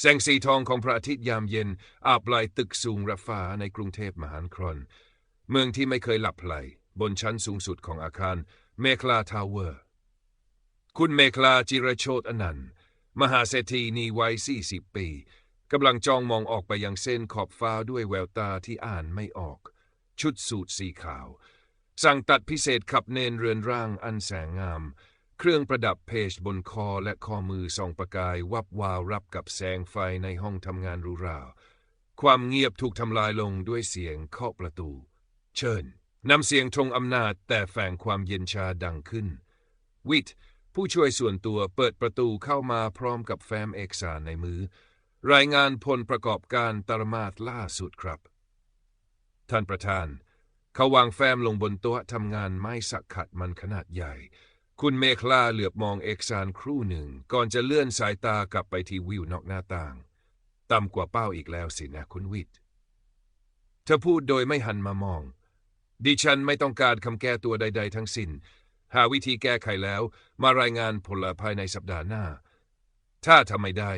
แสงสีทองของพระอาทิตย์ยามเย็น อาบไหลตึกสูงระฟ้าในกรุงเทพมหานคร เมืองที่ไม่เคยหลับไหล บนชั้นสูงสุดของอาคารเมคลาทาวเวอร์ คุณเมคลาจิรโชตอนันต์ มหาเศรษฐีนีวัย40 ปีกำลังจ้องมองออกไปยังเส้นขอบฟ้าด้วยแววตาที่อ่านไม่ออก ชุดสูทสีขาว สั่งตัดพิเศษขับเนนเรือนร่างอันแสงงาม เครื่องประดับเพจบนคอและข้อมือส่องประกายวับวาวรับกับแสงไฟในห้องทำงานหรูหราความเงียบถูกทำลายลงด้วยเสียงเคาะประตู เชิญนำเสียงทรงอำนาจแต่แฝงความเย็นชาดังขึ้น วิทผู้ช่วยส่วนตัวเปิดประตูเข้ามาพร้อมกับแฟ้มเอกสารในมือ รายงานผลประกอบการตรมาตล่าสุดครับ ท่านประธาน เขาวางแฟ้มลงบนโต๊ะทำงานไม้สักขัดมันขนาดใหญ่ คุณเมคลาเหลือบมองเอกสารครู่หนึ่ง ก่อนจะเลื่อนสายตากลับไปที่วิวนอกหน้าต่าง ต่ำกว่าเป้าอีกแล้วสินะคุณวิทเธอพูดโดยไม่หันมามอง ดิฉันไม่ต้องการคำแก้ตัวใด ๆ ทั้งสิ้น หาวิธีแก้ไขแล้วมารายงานผลภายในสัปดาห์หน้า ถ้าทำไม่ได้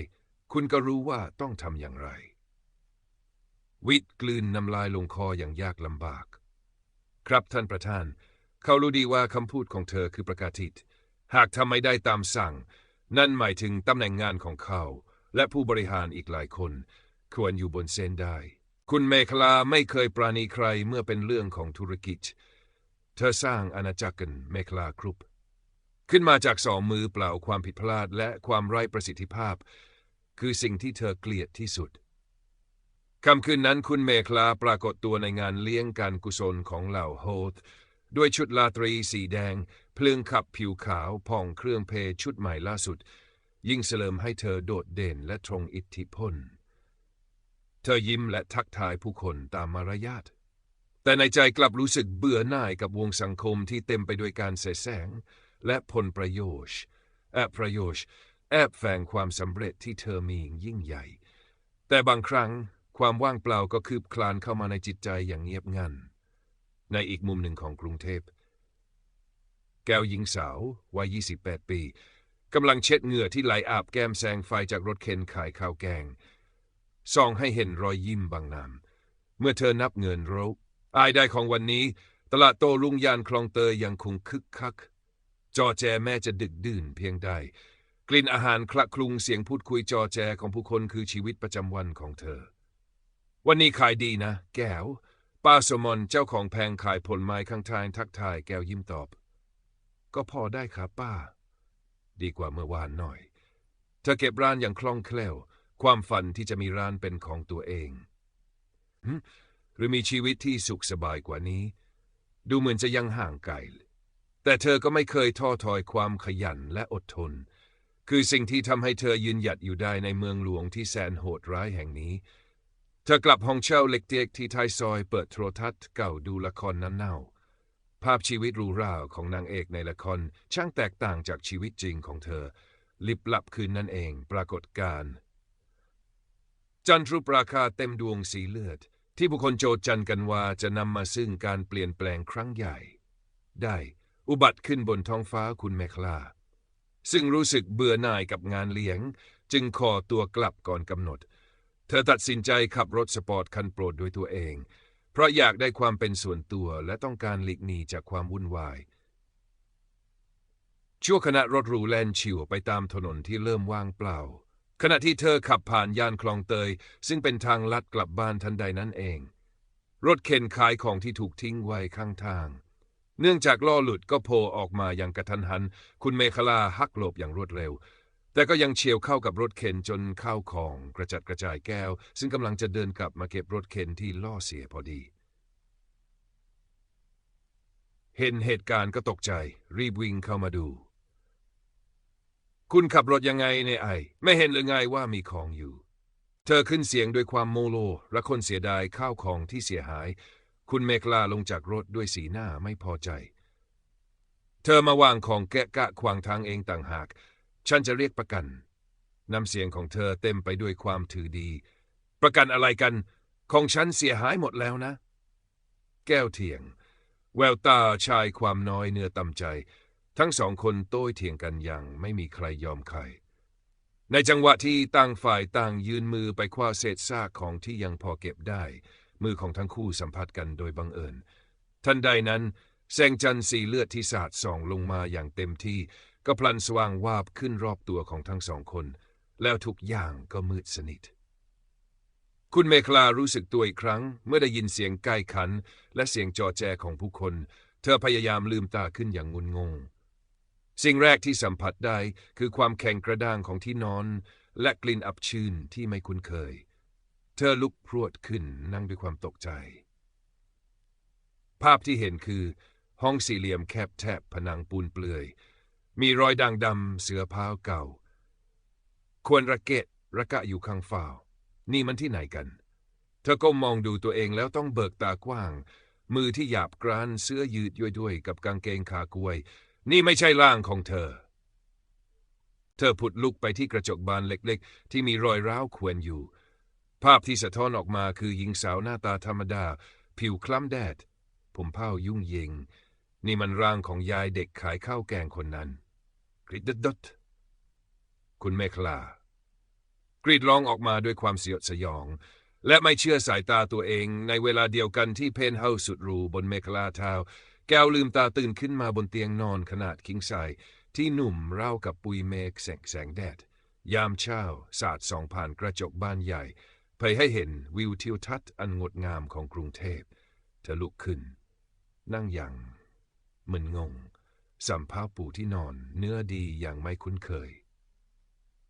คุณก็รู้ว่าต้องทำอย่างไร วิทย์กลืนน้ำลายลงคออย่างยากลำบาก ครับท่านประธาน เขารู้ดีว่าคำพูดของเธอคือประกาศทิตหากทำไม่ได้ตามสั่ง นั่นหมายถึงตำแหน่งงานของเขา และผู้บริหารอีกหลายคน ควรอยู่บนเส้นได้ คุณเมคลาไม่เคยปราณีใครเมื่อเป็นเรื่องของธุรกิจ เธอสร้างอาณาจักรกันเมคลากรุ๊ปขึ้นมาจากสองมือเปล่าความผิดพลาดและความไร้ประสิทธิภาพ คือสิ่งที่เธอเกลียดที่สุดคำคืนนั้นคุณเมคลาปรากฏตัวในงานเลี้ยงการกุศลของเหล่าโฮธ ด้วยชุดลาตรีสีแดง เพลิงขับผิวขาวผ่องเครื่องเพชุดใหม่ล่าสุด ยิ่งเสริมให้เธอโดดเด่นและตรงอิทธิพล เธอยิ้มและทักทายผู้คนตามมารยาท แต่ในใจกลับรู้สึกเบื่อหน่ายกับวงสังคมที่เต็มไปด้วยการเสแสร้งและผลประโยชน์แอบประโยชน์แอบแฝงความสำเร็จที่เธอมียิ่งใหญ่ แต่บางครั้งความว่างเปล่าก็คืบคลานเข้ามาในจิตใจอย่างเงียบงัน ในอีกมุมหนึ่งของกรุงเทพ แก้วหญิงสาววัย 28 ปีกำลังเช็ดเหงื่อที่ไหลอาบแก้มแสงไฟจากรถเข็นขายข้าวแกงส่องให้เห็นรอยยิ้มบางนามเมื่อเธอนับเงินรบอายได้ของวันนี้ ตลาดโตรุ่งยานคลองเตยยังคงคึกคัก จอแจแม่จะดึกดื่นเพียงใด กลิ่นอาหารคละคลุงเสียงพูดคุยจอแจของผู้คนคือชีวิตประจำวันของเธอ วันนี้ขายดีนะ แก้ว ป้าสมนเจ้าของแพงขายผลไม้ข้างทางทักทายแก้วยิ้มตอบ ก็พอได้ครับป้า ดีกว่าเมื่อวานหน่อย เธอเก็บร้านอย่างคล่องแคล่ว ความฝันที่จะมีร้านเป็นของตัวเองหรือมีชีวิตที่สุขสบายกว่านี้ ดูเหมือนจะยังห่างไกล แต่เธอก็ไม่เคยท้อถอยความขยันและอดทน คือสิ่งที่ทำให้เธอยืนหยัดอยู่ได้ในเมืองหลวงที่แสนโหดร้ายแห่งนี้ ธอกลับห้องเช่าเล็กๆที่ท้ายซอยเปิดโทรทัศน์เก่าดูละครนั้นเน่า ภาพชีวิตรูหราของนางเอกในละครช่างแตกต่างจากชีวิตจริงของเธอ ลิบลับคืนนั่นเองปรากฏการ์จันทรุปราคาเต็มดวงสีเลือด ที่ผู้คนโจจันกันว่าจะนำมาซึ่งการเปลี่ยนแปลงครั้งใหญ่ ได้อุบัติขึ้นบนท้องฟ้าคุณแมคลา ซึ่งรู้สึกเบื่อหน่ายกับงานเลี้ยง จึงขอตัวกลับก่อนกำหนด เธอตัดสินใจขับรถสปอร์ตคันโปรดด้วยตัวเอง เพราะอยากได้ความเป็นส่วนตัวและต้องการหลีกหนีจากความวุ่นวาย ชั่วขณะรถหรูแลนชิวไปตามถนนที่เริ่มว่างเปล่า ขณะที่เธอขับผ่านย่านคลองเตย ซึ่งเป็นทางลัดกลับบ้านทันใดนั้นเอง รถเข็นขายของที่ถูกทิ้งไว้ข้างทาง เนื่องจากล้อหลุดก็โผล่ออกมาอย่างกระทันหัน คุณเมคลาหักหลบอย่างรวดเร็ว แต่ก็ยังเฉียวเข้ากับรถเข็นจนข้าวของกระจัดกระจายแก้ว ซึ่งกำลังจะเดินกลับมาเก็บรถเข็นที่ล่อเสียพอดี เห็นเหตุการณ์ก็ตกใจ รีบวิ่งเข้ามาดู คุณขับรถยังไงเนไอ ไม่เห็นหรือไงว่ามีของอยู่ เธอขึ้นเสียงด้วยความโมโลและคนเสียดายข้าวของที่เสียหาย คุณเมกลาลงจากรถด้วยสีหน้าไม่พอใจ เธอมาวางของแกะกะขวางทางเองต่างหาก ฉันจะเรียกประกัน น้ำเสียงของเธอเต็มไปด้วยความถือดี ประกันอะไรกัน ของฉันเสียหายหมดแล้วนะ แก้วเถียง แววตาชายความน้อยเนื้อต่ำใจ ทั้งสองคนโต้เถียงกันอย่างไม่มีใครยอมใคร ในจังหวะที่ต่างฝ่ายต่างยืนมือไปคว้าเศษซากของที่ยังพอเก็บได้ มือของทั้งคู่สัมผัสกันโดยบังเอิญ ทันใดนั้นแสงจันทร์สีเลือดที่สาดส่องลงมาอย่างเต็มที่ ก็พลันสว่างวาบขึ้นรอบตัวของทั้งสองคน แล้วทุกอย่างก็มืดสนิท คุณเมคลารู้สึกตัวอีกครั้ง เมื่อได้ยินเสียงใกล้ขัน และเสียงจอแจของผู้คน เธอพยายามลืมตาขึ้นอย่างงุนงง สิ่งแรกที่สัมผัสได้คือความแข็งกระด้างของที่นอน และกลิ่นอับชื้นที่ไม่คุ้นเคย เธอลุกพรวดขึ้นนั่งด้วยความตกใจ ภาพที่เห็นคือ ห้องสี่เหลี่ยมแคบแทบผนังปูนเปลือย มีรอยด่างดำเสือพาวเก่า ควรระเกะระกะอยู่ข้างฝ้านี่มันที่ไหนกัน เธอก้มมองดูตัวเองแล้วต้องเบิกตากว้าง มือที่หยาบกร้านเสื้อยืดย้วยด้วยกับกางเกงขากวย นี่ไม่ใช่ร่างของเธอ เธอผุดลุกไปที่กระจกบานเล็กๆ ที่มีรอยร้าวควรอยู่ ภาพที่สะท้อนออกมาคือหญิงสาวหน้าตาธรรมดา ผิวคล้ำแดด ผมเผ้ายุ่งเยง นี่มันร่างของยายเด็กขายข้าวแกงคนนั้น กรีดดดคุณเมคลากรีดร้องออกมาด้วยความเสียดสยอง และไม่เชื่อสายตาตัวเองในเวลาเดียวกันที่เพนเฮาสุดรูบนเมคลาทาว แก้วลืมตาตื่นขึ้นมาบนเตียงนอนขนาดคิงไซที่หนุ่มเร่ากับปุยเมฆแสงแสงแดด ยามเช้าสาดส่องผ่านกระจกบ้านใหญ่เผยให้เห็นวิวทิวทัศน์อันงดงามของกรุงเทพเธอลุกขึ้น นั่งอย่าง มึนงง สัมภาปูที่นอนเนื้อดีอย่างไม่คุ้นเคย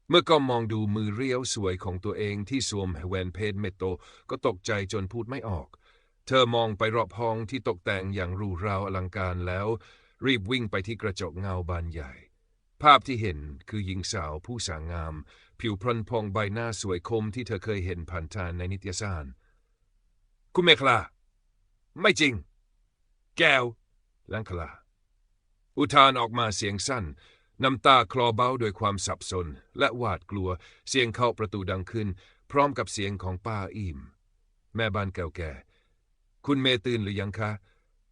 เมื่อก็มองดูมือเรียวสวยของตัวเองที่สวมแหวนเพชรเมโตก็ตกใจจนพูดไม่ออก เธอมองไปรอบห้องที่ตกแต่งอย่างรูราอลังการแล้ว รีบวิ่งไปที่กระจกเงาบานใหญ่ ภาพที่เห็นคือหญิงสาวผู้สางงาม ผิวพรรณพองใบหน้าสวยคมที่เธอเคยเห็นผ่านทางในนิตยสารคุณเมคลา ไม่จริง แก้ว ลังคลา อุทานออกมาเสียงสั้น น้ำตาคลอเบ้าโดวยความสับสน และหวาดกลัว เสียงเข้าประตูดังขึ้น พร้อมกับเสียงของป้าอิมแม่บ้านเก่แก่ คุณเมตื่นหรือยังคะ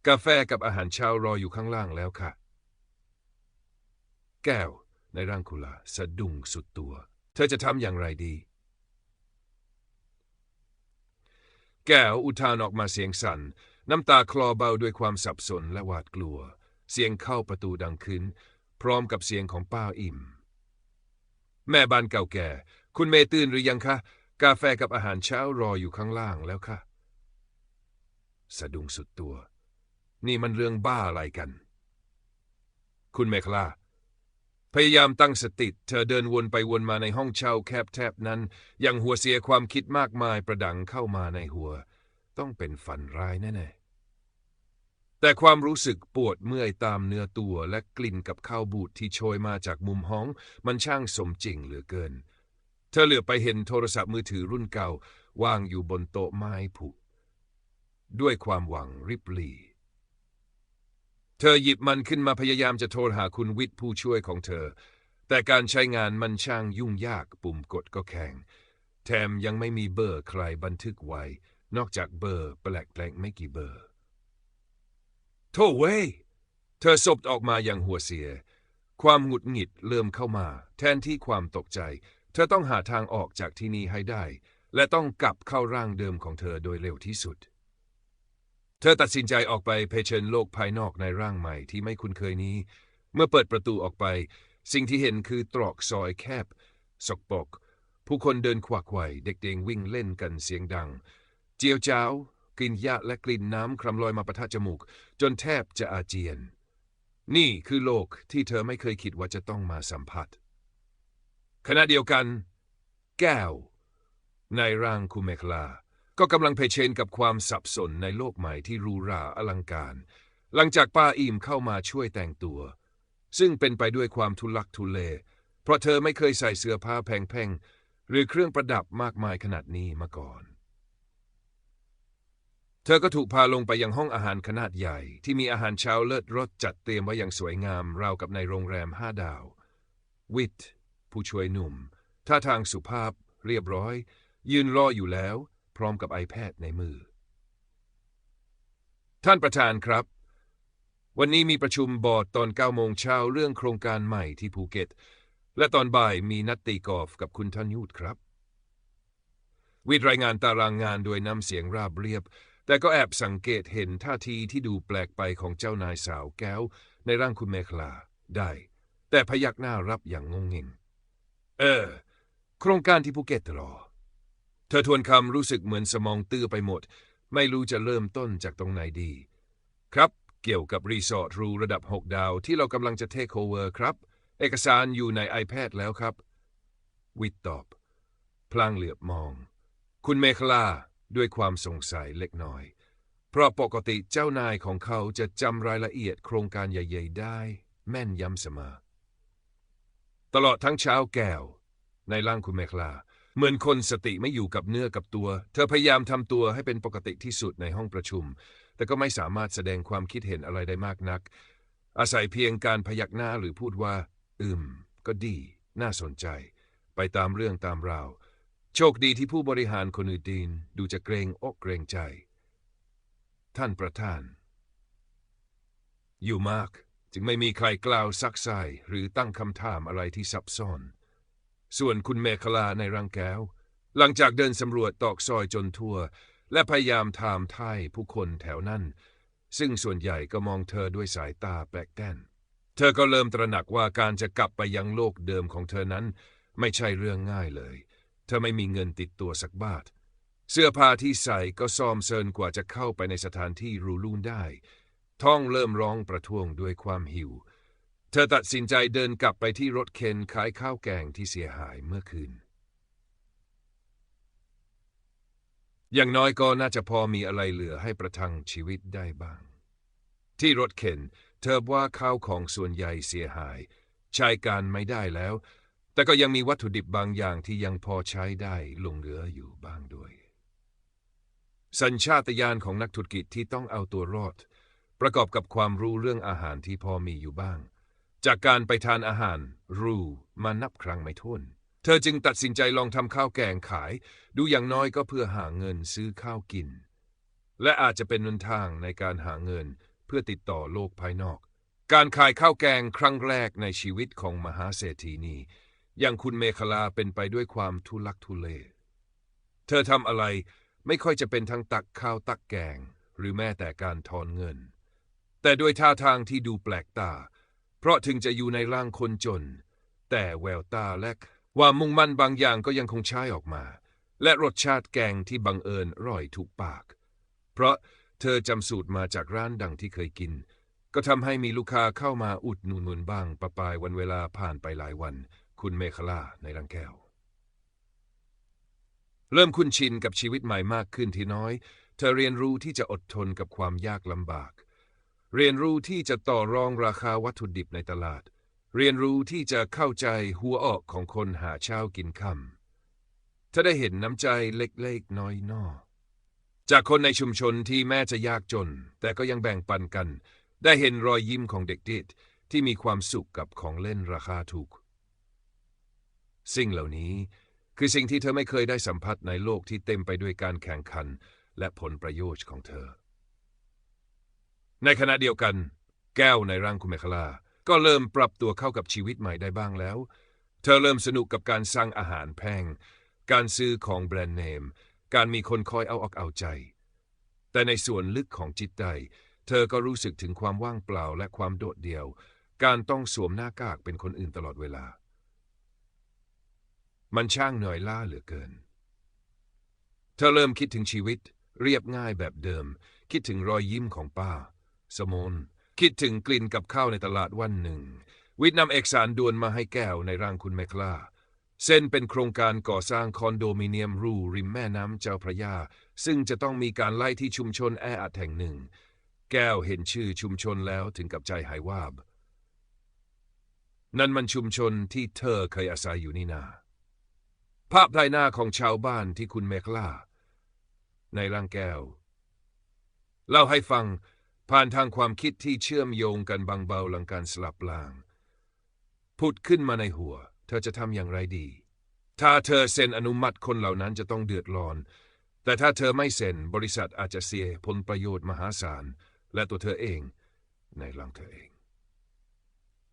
กาแฟกับอาหารเช้ารออยู่ข้างล่างแล้วค่ะ แก้วในร่างคุลาสะดุ้งสุดตัว เธอจะทำอย่างไรดี แก้วอุทานออกมาเสียงสัน่น น้ำตาคลอเบาด้วยความสับสนและหวาดกลัว เสียงเข้าประตูดังขึ้น พร้อมกับเสียงของป้าอิ่ม แม่บ้านเก่าแก่ คุณเมตื่นหรือยังคะ กาแฟกับอาหารเช้ารออยู่ข้างล่างแล้วค่ะ สะดุ้งสุดตัว นี่มันเรื่องบ้าอะไรกัน คุณเมคลาพยายามตั้งสติ เธอเดินวนไปวนมาในห้องเช่าแคบแทบนั้นยังหัวเสียความคิดมากมายประดังเข้ามาในหัว ต้องเป็นฝันร้ายแน่ๆ แต่ความรู้สึกปวดเมื่อยตามเนื้อตัวและกลิ่นกับข้าวบูดที่โชยมาจากมุมห้อง มันช่างสมจริงเหลือเกิน เธอเหลือไปเห็นโทรศัพท์มือถือรุ่นเก่าวางอยู่บนโต๊ะไม้ผุ ด้วยความหวังริบหรี่เธอหยิบมันขึ้นมาพยายามจะโทรหาคุณวิทย์ผู้ช่วยของเธอ แต่การใช้งานมันช่างยุ่งยากปุ่มกดก็แข็ง แถมยังไม่มีเบอร์ใครบันทึกไว้ นอกจากเบอร์แปลกๆไม่กี่เบอร์ โธ่เว้ย เธอสบออกมาอย่างหัวเสีย ความหงุดหงิดเริ่มเข้ามา แทนที่ความตกใจ เธอต้องหาทางออกจากที่นี่ให้ได้ และต้องกลับเข้าร่างเดิมของเธอโดยเร็วที่สุด เธอตัดสินใจออกไปเผชิญโลกภายนอกในร่างใหม่ที่ไม่คุ้นเคยนี้ เมื่อเปิดประตูออกไป สิ่งที่เห็นคือตรอกซอยแคบ สกปรกผู้คนเดินขวักไขว่เด็กๆวิ่งเล่นกันเสียงดัง เจียวจ้าว กลิ่นหญ้าและกลิ่นน้ำคลำลอยมาปะทะจมูก จนแทบจะอาเจียน นี่คือโลกที่เธอไม่เคยคิดว่าจะต้องมาสัมผัส ขณะเดียวกัน แก้ว ในร่างคุเมคลา ก็กำลังเผชิญกับความสับสนในโลกใหม่ที่รูราอลังการ หลังจากป้าอิมเข้ามาช่วยแต่งตัว ซึ่งเป็นไปด้วยความทุลักทุเลเพราะเธอไม่เคยใส่เสื้อผ้าแพงๆหรือเครื่องประดับมากมายขนาดนี้มาก่อน ธอก็ถูกพาลงไปยังห้องอาหารขนาดใหญ่ ที่มีอาหารเช้าเลิศรสจัดเตรียมไว้อย่างสวยงามราวกับในโรงแรมห้าดาว วิทผู้ช่วยหนุ่ม ท่าทางสุภาพเรียบร้อย ยืนรออยู่แล้ว พร้อมกับ iPad ในมือ ท่านประธานครับ วันนี้มีประชุมบอร์ดตอน9โมงเช้าเรื่องโครงการใหม่ที่ภูเก็ต และตอนบ่ายมีนัดตีกอล์ฟกับคุณธนูดครับ วิทย์รายงานตารางงานโดยน้ำเสียงราบเรียบ แต่ก็แอบสังเกตเห็นท่าทีที่ดูแปลกไปของเจ้านายสาวแก้ว ในร่างคุณเมคลาได้ แต่พยักหน้ารับอย่างงงเงงเออ โครงการที่ภูเก็ตหรอ เธอทวนคำรู้สึกเหมือนสมองตื้อไปหมด ไม่รู้จะเริ่มต้นจากตรงไหนดี ครับเกี่ยวกับรีสอร์ทรูระดับ 6 ดาวที่เรากำลังจะเทคโอเวอร์ครับ เอกสารอยู่ใน iPad แล้วครับ วิทตอบ พลางเหลือบมอง คุณเมคลา ด้วยความสงสัยเล็กน้อย เพราะปกติเจ้านายของเขาจะจำรายละเอียดโครงการใหญ่ ๆ ได้ แม่นยำเสมอ ตลอดทั้งเช้าแก้ว ในร่างคุณเมคลา เหมือนคนสติไม่อยู่กับเนื้อกับตัว เธอพยายามทำตัวให้เป็นปกติที่สุดในห้องประชุม แต่ก็ไม่สามารถแสดงความคิดเห็นอะไรได้มากนัก อาศัยเพียงการพยักหน้าหรือพูดว่า อืม ก็ดี น่าสนใจ ไปตามเรื่องตามราว โชคดีที่ผู้บริหารคนอื่นๆดูจะเกรงอกเกรงใจ ท่านประธาน อยู่มากจึงไม่มีใครกล่าวซักไซหรือตั้งคำถามอะไรที่ซับซ้อน ส่วนคุณเมคลาในรังแก้ว หลังจากเดินสำรวจตอกซอยจนทั่ว และพยายามถามไทยผู้คนแถวนั้น ซึ่งส่วนใหญ่ก็มองเธอด้วยสายตาแปลกแต้นเธอก็เริ่มตระหนักว่าการจะกลับไปยังโลกเดิมของเธอนั้น ไม่ใช่เรื่องง่ายเลย เธอไม่มีเงินติดตัวสักบาท เสื้อผ้าที่ใส่ก็ซอมเซินกว่าจะเข้าไปในสถานที่รูลุ่นได้ ท้องเริ่มร้องประท้วงด้วยความหิว เธอตัดสินใจเดินกลับไปที่รถเข็นขายข้าวแกงที่เสียหายเมื่อคืน อย่างน้อยก็น่าจะพอมีอะไรเหลือให้ประทังชีวิตได้บ้าง ที่รถเข็น เธอว่าข้าวของส่วนใหญ่เสียหาย ใช้การไม่ได้แล้ว แต่ก็ยังมีวัตถุดิบบางอย่างที่ยังพอใช้ได้ลงเหลืออยู่บ้างด้วย สัญชาตญาณของนักธุรกิจที่ต้องเอาตัวรอด ประกอบกับความรู้เรื่องอาหารที่พอมีอยู่บ้าง จากการไปทานอาหารรู้มานับครั้งไม่ถ้วนเธอจึงตัดสินใจลองทำข้าวแกงขาย ดูอย่างน้อยก็เพื่อหาเงินซื้อข้าวกิน และอาจจะเป็นหนทางในการหาเงินเพื่อติดต่อโลกภายนอก การขายข้าวแกงครั้งแรกในชีวิตของมหาเศรษฐีนี้ อย่างคุณเมคลาเป็นไปด้วยความทุลักทุเล เธอทำอะไรไม่ค่อยจะเป็นทั้งตักข้าวตักแกง หรือแม้แต่การทอนเงิน แต่ด้วยท่าทางที่ดูแปลกตา เพราะถึงจะอยู่ในร่างคนจน แต่แววตาและว่ามุ่งมั่นบางอย่างก็ยังคงใช้ออกมา และรสชาติแกงที่บังเอิญร่อยถูกปาก เพราะเธอจำสูตรมาจากร้านดังที่เคยกิน ก็ทำให้มีลูกค้าเข้ามาอุดหนุนบ้างประปายวันเวลาผ่านไปหลายวัน คุณเมคลาในรังแก้ว เริ่มคุ้นชินกับชีวิตใหม่มากขึ้นทีน้อย เธอเรียนรู้ที่จะอดทนกับความยากลำบาก เรียนรู้ที่จะต่อรองราคาวัตถุดิบในตลาด เรียนรู้ที่จะเข้าใจหัวออกของคนหาเช้ากินค่ำเธอได้เห็นน้ำใจเล็กๆน้อยนอจากคนในชุมชนที่แม้จะยากจน แต่ก็ยังแบ่งปันกัน ได้เห็นรอยยิ้มของเด็กดิดที่มีความสุขกับของเล่นราคาถูก สิ่งเหล่านี้คือสิ่งที่เธอไม่เคยได้สัมผัสในโลกที่เต็มไปด้วยการแข่งขันและผลประโยชน์ของเธอ ในขณะเดียวกัน แก้วในร่างคุณเมคลา ก็เริ่มปรับตัวเข้ากับชีวิตใหม่ได้บ้างแล้ว เธอเริ่มสนุกกับการสร้างอาหารแพง การซื้อของแบรนด์เนม การมีคนคอยเอาอกเอาใจ แต่ในส่วนลึกของจิตใจ เธอก็รู้สึกถึงความว่างเปล่าและความโดดเดี่ยว การต้องสวมหน้ากากเป็นคนอื่นตลอดเวลา มันช่างเหนื่อยล้าเหลือเกิน เธอเริ่มคิดถึงชีวิต เรียบง่ายแบบเดิม คิดถึงรอยยิ้มของป้า สมนคิดถึงกลิ่นกับข้าวในตลาดวันหนึ่ง วิทย์นำเอกสารด่วนมาให้แก้วในร่างคุณแมคลาเส้นเป็นโครงการก่อสร้างคอนโดมิเนียมรูริมแม่น้ำเจ้าพระยา ซึ่งจะต้องมีการไล่ที่ชุมชนแออัดแห่งหนึ่ง แก้วเห็นชื่อชุมชนแล้วถึงกับใจหายวาบ นั่นมันชุมชนที่เธอเคยอาศัยอยู่นี่นา ภาพใบหน้าของชาวบ้านที่คุณเมคล่า ในร่างแก้ว เล่าให้ฟังผ่านทางความคิดที่เชื่อมโยงกันบางเบาหลังการสลับลางผุดขึ้นมาในหัว เธอจะทำอย่างไรดี ถ้าเธอเซ็นอนุมัติคนเหล่านั้นจะต้องเดือดร้อน แต่ถ้าเธอไม่เซ็นบริษัทอาจจะเสียผลประโยชน์มหาศาล และตัวเธอเองในร่างเธอเอง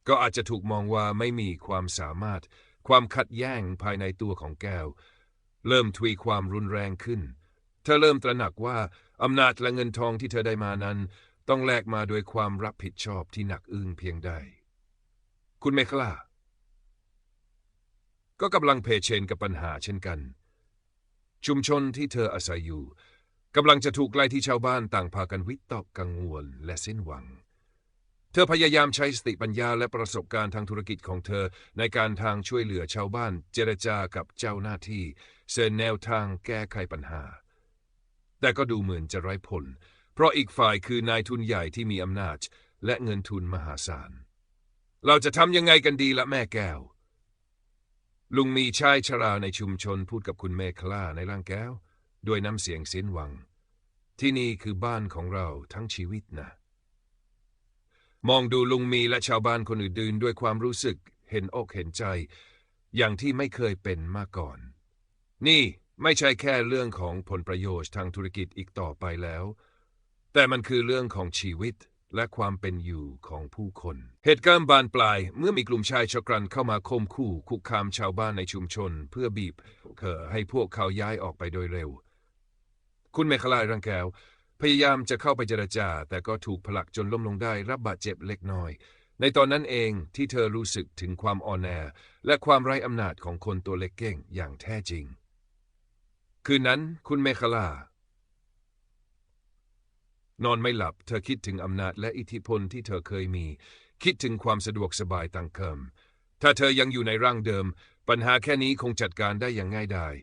ก็อาจจะถูกมองว่าไม่มีความสามารถ ความขัดแย้งภายในตัวของแก้ว เริ่มทวีความรุนแรงขึ้น เธอเริ่มตระหนักว่าอำนาจและเงินทองที่เธอได้มานั้น ต้องแลกมาด้วยความรับผิดชอบที่หนักอึ้งเพียงใด คุณเมคลาก็กำลังเผชิญกับปัญหาเช่นกัน ชุมชนที่เธออาศัยอยู่กำลังจะถูกไล่ที่ชาวบ้านต่างพากันวิตกกังวลและสิ้นหวัง ธอพยายามใช้สติปัญญาและประสบการณ์ทางธุรกิจของเธอ ในการทางช่วยเหลือชาวบ้าน เจรจากับเจ้าหน้าที่เสนอแนวทางแก้ไขปัญหา แต่ก็ดูเหมือนจะไร้ผล เพราะอีกฝ่ายคือนายทุนใหญ่ที่มีอำนาจ และเงินทุนมหาศาล เราจะทำยังไงกันดีละแม่แก้ว ลุงมีชายชราในชุมชนพูดกับคุณเมคลาในร่างแก้ว ด้วยน้ำเสียงสิ้นหวัง ที่นี่คือบ้านของเราทั้งชีวิตนะ มองดูลุงมีและชาวบ้านคนอื่นๆด้วยความรู้สึกเห็นอกเห็นใจ อย่างที่ไม่เคยเป็นมาก่อน นี่ไม่ใช่แค่เรื่องของผลประโยชน์ทางธุรกิจอีกต่อไปแล้ว แต่มันคือเรื่องของชีวิตและความเป็นอยู่ของผู้คน เหตุการณ์บานปลายเมื่อมีกลุ่มชายชะกันเข้ามาข่มขู่คุกคามชาวบ้านในชุมชน เพื่อบีบเขอให้พวกเขาย้ายออกไปโดยเร็ว คุณเมคลายรังแกว พยายามจะเข้าไปเจรจา แต่ก็ถูกผลักจนล้มลงได้รับบาดเจ็บเล็กน้อย ในตอนนั้นเองที่เธอรู้สึกถึงความอ่อนแอ และความไร้อำนาจของคนตัวเล็กเก้งอย่างแท้จริง คืนนั้นคุณเมคลานอนไม่หลับ เธอคิดถึงอำนาจและอิทธิพลที่เธอเคยมี คิดถึงความสะดวกสบายต่างเคิมถ้าเธอยังอยู่ในร่างเดิม ปัญหาแค่นี้คงจัดการได้อย่างง่ายดาย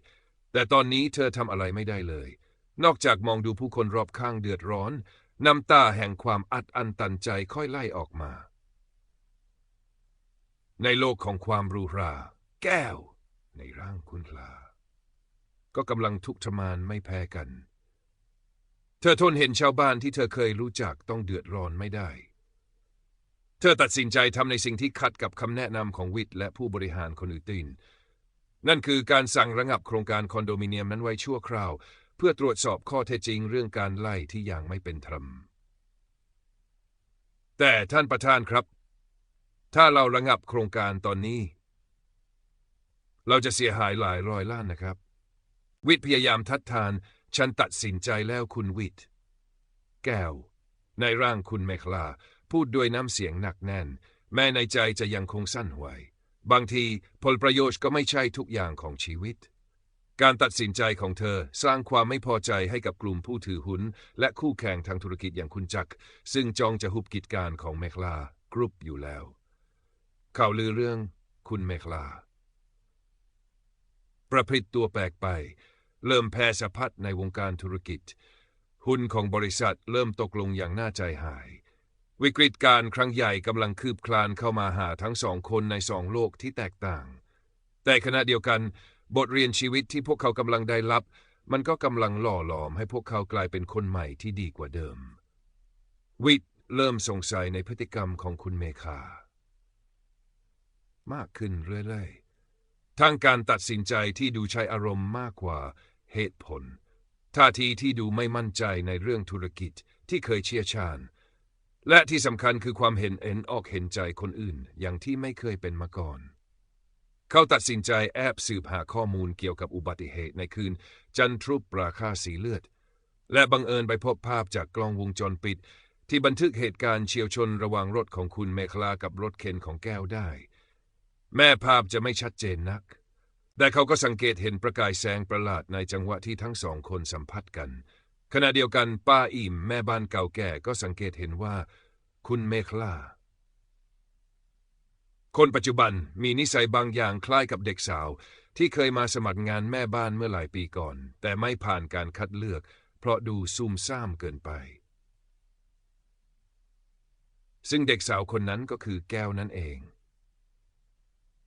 แต่ตอนนี้เธอทำอะไรไม่ได้เลย นอกจากมองดูผู้คนรอบข้างเดือดร้อน น้ำตาแห่งความอัดอั้นตันใจค่อยไล่ออกมา ในโลกของความรูรา แก้ว ในร่างคุณลา ก็กำลังทุกข์ทรมานไม่แพ้กัน เธอทนเห็นชาวบ้านที่เธอเคยรู้จักต้องเดือดร้อนไม่ได้ เธอตัดสินใจทำในสิ่งที่ขัดกับคำแนะนำของวิทย์และผู้บริหารคนอื่นนั่นคือการสั่งระงับโครงการคอนโดมิเนียมนั้นไว้ชั่วคราว พื่อตรวจสอบข้อเท็จจริงเรื่องการไล่ที่ยังไม่เป็นธรรม แต่ท่านประธานครับ ถ้าเราระงับโครงการตอนนี้ เราจะเสียหายหลายร้อยล้านนะครับ วิทย์พยายามทัดทาน ฉันตัดสินใจแล้วคุณวิทย์แก้ว ในร่างคุณเมคลา พูดด้วยน้ำเสียงหนักแน่น แม้ในใจจะยังคงสั้นไหวบางทีผลประโยชน์ก็ไม่ใช่ทุกอย่างของชีวิต การตัดสินใจของเธอสร้างความไม่พอใจให้กับกลุ่มผู้ถือหุ้น และคู่แข่งทางธุรกิจอย่างคุณจักร ซึ่งจองจะหุบกิจการของเมคลากรุ๊ปอยู่แล้ว ข่าวลือเรื่องคุณเมคลา ประพฤติตัวแปลกไป เริ่มแพร่สะพัดในวงการธุรกิจ หุ้นของบริษัทเริ่มตกลงอย่างน่าใจหาย วิกฤตการณ์ครั้งใหญ่กำลังคืบคลานเข้ามาหาทั้งสองคนในสองโลกที่แตกต่าง แต่ขณะเดียวกัน บทเรียนชีวิตที่พวกเขากำลังได้รับ มันก็กำลังหล่อหลอมให้พวกเขากลายเป็นคนใหม่ที่ดีกว่าเดิม วิทเริ่มสงสัยในพฤติกรรมของคุณเมคา มากขึ้นเรื่อยๆทั้งการตัดสินใจที่ดูใช้อารมณ์มากกว่าเหตุผล ท่าทีที่ดูไม่มั่นใจในเรื่องธุรกิจที่เคยเชี่ยวชาญ และที่สำคัญคือความเห็นเอ็นออกเห็นใจคนอื่นอย่างที่ไม่เคยเป็นมาก่อน เขาตัดสินใจแอบสืบหาข้อมูลเกี่ยวกับอุบัติเหตุในคืน จันทรุปราคาสีเลือด และบังเอิญไปพบภาพจากกล้องวงจรปิด ที่บันทึกเหตุการณ์เฉียวชนระหว่างรถของคุณเมคลากับรถเข็นของแก้วได้ แม่ภาพจะไม่ชัดเจนนัก แต่เขาก็สังเกตเห็นประกายแสงประหลาดในจังหวะที่ทั้งสองคนสัมผัสกัน ขณะเดียวกันป้าอิ่มแม่บ้านเก่าแก่ก็สังเกตเห็นว่า คุณเมคลา คนปัจจุบันมีนิสัยบางอย่างคล้ายกับเด็กสาว ที่เคยมาสมัครงานแม่บ้านเมื่อหลายปีก่อน แต่ไม่ผ่านการคัดเลือก เพราะดูซุ่มซ่ามเกินไป ซึ่งเด็กสาวคนนั้นก็คือแก้วนั่นเอง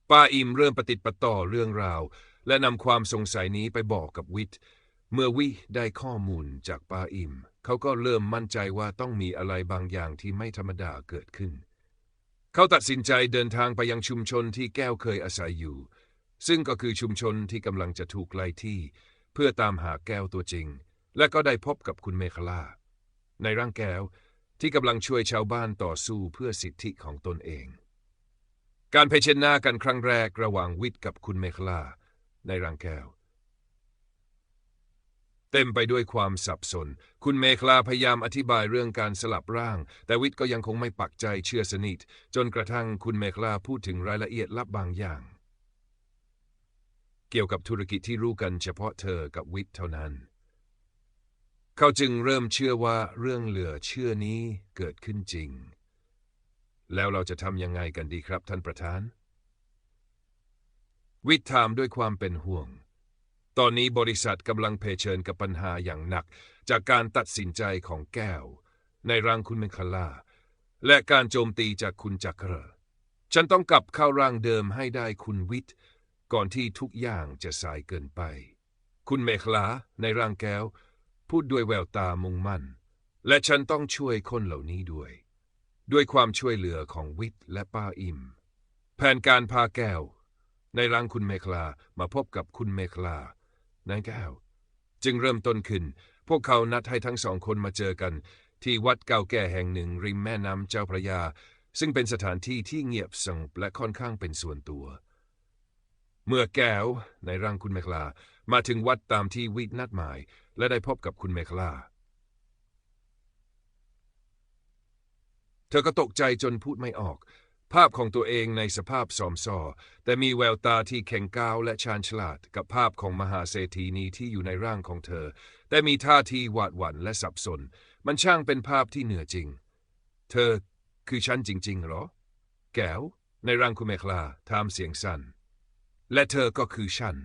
ป้าอิมเริ่มปฏิติดประต่อเรื่องราว และนำความสงสัยนี้ไปบอกกับวิทย์เมื่อวิได้ข้อมูลจากป้าอิม เขาก็เริ่มมั่นใจว่าต้องมีอะไรบางอย่างที่ไม่ธรรมดาเกิดขึ้น เขาตัดสินใจเดินทางไปยังชุมชนที่แก้วเคยอาศัยอยู่ ซึ่งก็คือชุมชนที่กำลังจะถูกไล่ที่ เพื่อตามหาแก้วตัวจริง และก็ได้พบกับคุณเมคลาในร่างแก้วที่กำลังช่วยชาวบ้านต่อสู้เพื่อสิทธิของตนเอง การเผชิญหน้ากันครั้งแรกระหว่างวิทย์กับคุณเมคลาในรังแก้ว เต็มไปด้วยความสับสน คุณเมคลาพยายามอธิบายเรื่องการสลับร่าง แต่วิทย์ก็ยังคงไม่ปักใจเชื่อสนิท จนกระทั่งคุณเมคลาพูดถึงรายละเอียดลับบางอย่าง เกี่ยวกับธุรกิจที่รู้กันเฉพาะเธอกับวิทย์เท่านั้น เขาจึงเริ่มเชื่อว่าเรื่องเหลือเชื่อนี้เกิดขึ้นจริง แล้วเราจะทำยังไงกันดีครับท่านประธาน วิทย์ถามด้วยความเป็นห่วง ตอนนี้บริษัทกำลังเผชิญกับปัญหาอย่างหนัก จากการตัดสินใจของแก้ว ในร่างคุณเมคลา และการโจมตีจากคุณจักรฉันต้องกลับเข้าร่างเดิมให้ได้คุณวิทย์ ก่อนที่ทุกอย่างจะสายเกินไป คุณเมคลาในร่างแก้ว พูดด้วยแววตามุ่งมั่น และฉันต้องช่วยคนเหล่านี้ด้วย ด้วยความช่วยเหลือของวิทย์และป้าอิม แผนการพาแก้ว ในร่างคุณเมคลามาพบกับคุณเมคลา นางแก้ว จึงเริ่มต้นขึ้น พวกเขานัดให้ทั้งสองคนมาเจอกัน ที่วัดเก่าแก่แห่งหนึ่งริมแม่น้ำเจ้าพระยา ซึ่งเป็นสถานที่ที่เงียบสงบและค่อนข้างเป็นส่วนตัว เมื่อแก้วในร่างคุณเมคลา มาถึงวัดตามที่วิทนัดหมาย และได้พบกับคุณเมคลา เธอก็ตกใจจนพูดไม่ออก ภาพของตัวเองในสภาพสอมซอแต่มีแววตาที่แข็งก้าวและชาญฉลาด กับภาพของมหาเศรษฐีนี้ที่อยู่ในร่างของเธอ แต่มีท่าทีหวาดหวั่นและสับสน มันช่างเป็นภาพที่เหนือจริง เธอคือฉันจริงๆเหรอ แก้ว ในร่างคุณเมคลาถามเสียงสั่นและเธอก็คือฉัน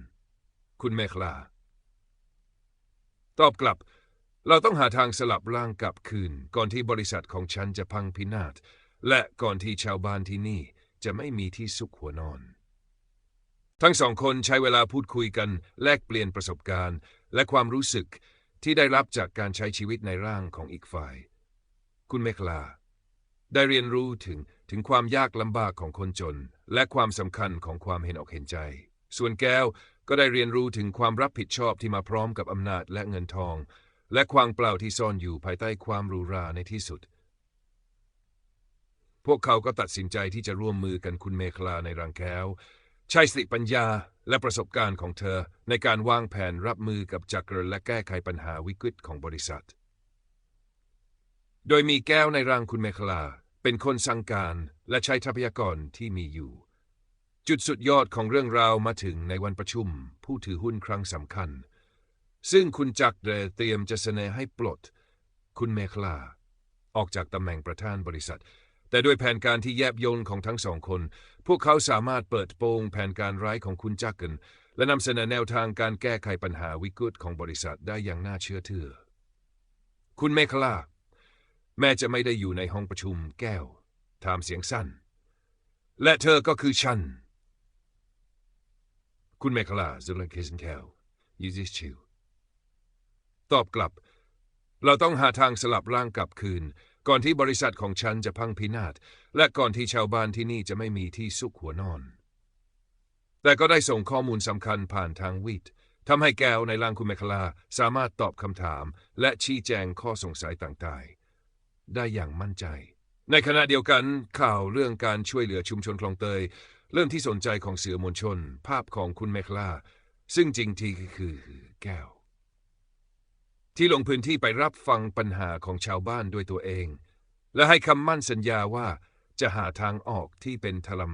คุณเมคลา ตอบกลับ เราต้องหาทางสลับร่างกลับคืน ก่อนที่บริษัทของฉันจะพังพินาศ และก่อนที่ชาวบ้านที่นี่จะไม่มีที่สุขหัวนอน ทั้งสองคนใช้เวลาพูดคุยกันแลกเปลี่ยนประสบการณ์ และความรู้สึกที่ได้รับจากการใช้ชีวิตในร่างของอีกฝ่าย คุณเมคลา ได้เรียนรู้ถึงถึงความยากลำบากของคนจน และความสำคัญของความเห็นอกเห็นใจ ส่วนแก้วก็ได้เรียนรู้ถึงความรับผิดชอบที่มาพร้อมกับอำนาจและเงินทอง และความเปล่าที่ซ่อนอยู่ภายใต้ความหรูหราในที่สุด พวกเขาก็ตัดสินใจที่จะร่วมมือกันคุณเมคลาในรังแก้วใช้สติปัญญาและประสบการณ์ของเธอในการวางแผนรับมือกับจักรและแก้ไขปัญหาวิกฤตของบริษัท โดยมีแก้วในร่างคุณเมคลา เป็นคนสั่งการและใช้ทรัพยากรที่มีอยู่ จุดสุดยอดของเรื่องราวมาถึงในวันประชุม ผู้ถือหุ้นครั้งสำคัญ ซึ่งคุณจักรเตรียมจะเสนอให้ปลด คุณเมคลา ออกจากตำแหน่งประธานบริษัท แต่ด้วยแผนการที่แยบยลของทั้งสองคน พวกเขาสามารถเปิดโปงแผนการร้ายของคุณจักรนและนำเสนอแนวทางการแก้ไขปัญหาวิกฤตของบริษัทได้อย่างน่าเชื่อถือ คุณเมคลา แม้จะไม่ได้อยู่ในห้องประชุมแก้ว ถามเสียงสั้น และเธอก็คือฉัน คุณเมคลาซุลันเคสนแคลยูซิชิวตอบกลับ เราต้องหาทางสลับร่างกลับคืน ก่อนที่บริษัทของฉันจะพังพินาศและก่อนที่ชาวบ้านที่นี่จะไม่มีที่สุขหัวนอน แต่ก็ได้ส่งข้อมูลสำคัญผ่านทางวิทย์ทำให้แก้วในร่างคุณเมคลาสามารถตอบคำถาม และชี้แจงข้อสงสัยต่างๆ ได้อย่างมั่นใจ ในขณะเดียวกันข่าวเรื่องการช่วยเหลือชุมชนคลองเตย เริ่มที่สนใจของเสือมวลชน ภาพของคุณเมคลาซึ่งจริงทีคือแก้ว ที่ลงพื้นที่ไปรับฟังปัญหาของชาวบ้านด้วยตัวเอง และให้คำมั่นสัญญาว่าจะหาทางออกที่เป็นธรรม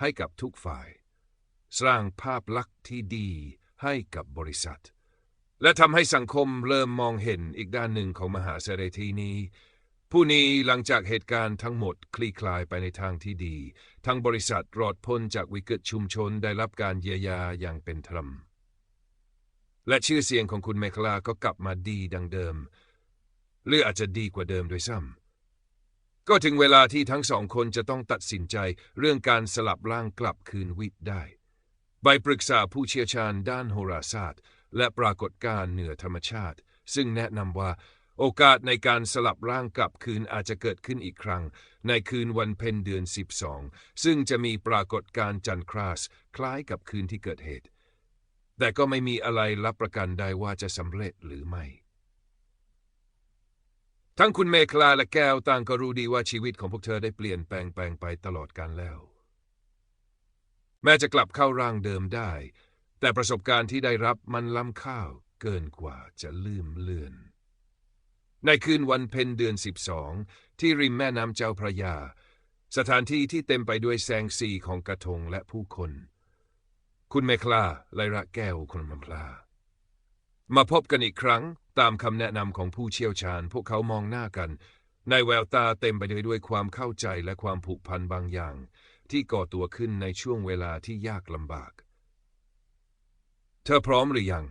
ให้กับทุกฝ่าย สร้างภาพลักษณ์ที่ดีให้กับบริษัท และทำให้สังคมเริ่มมองเห็นอีกด้านหนึ่งของมหาเศรษฐีนี้ ผู้นี้หลังจากเหตุการณ์ทั้งหมดคลี่คลายไปในทางที่ดี ทั้งบริษัทรอดพ้นจากวิกฤตชุมชนได้รับการเยียวยาอย่างเป็นธรรม และชื่อเสียงของคุณเมคลาก็กลับมาดีดังเดิม หรืออาจจะดีกว่าเดิมด้วยซ้ำก็ถึงเวลาที่ทั้งสองคนจะต้องตัดสินใจเรื่องการสลับร่างกลับคืนวิทย์ได้ใบปรึกษาผู้เชี่ยวชาญด้านโหราศาสตร์ และปรากฏการณ์เหนือธรรมชาติ ซึ่งแนะนำว่าโอกาสในการสลับร่างกลับคืนอาจจะเกิดขึ้นอีกครั้ง ในคืนวันเพ็ญเดือน 12 ซึ่งจะมีปรากฏการณ์จันทร์คราส คล้ายกับคืนที่เกิดเหตุ แต่ก็ไม่มีอะไรรับประกันได้ว่าจะสำเร็จหรือไม่ ทั้งคุณเมคลาและแก้วต่างก็รู้ดีว่าชีวิตของพวกเธอได้เปลี่ยนแปลงแปลงไปตลอดกาลแล้ว แม้จะกลับเข้าร่างเดิมได้ แต่ประสบการณ์ที่ได้รับมันล้ำค่าเกินกว่าจะลืมเลือน ในคืนวันเพ็ญเดือนสิบสองที่ริมแม่น้ำเจ้าพระยา สถานที่ที่เต็มไปด้วยแสงสีของกระทงและผู้คน คุณเมคลาไลระแก้วคนมัมพลา มาพบกันอีกครั้งตามคำแนะนำของผู้เชี่ยวชาญ พวกเขามองหน้ากันในแววตาเต็มไปด้วยด้วยความเข้าใจและความผูกพันบางอย่าง ที่ก่อตัวขึ้นในช่วงเวลาที่ยากลำบาก เธอพร้อมหรือยัง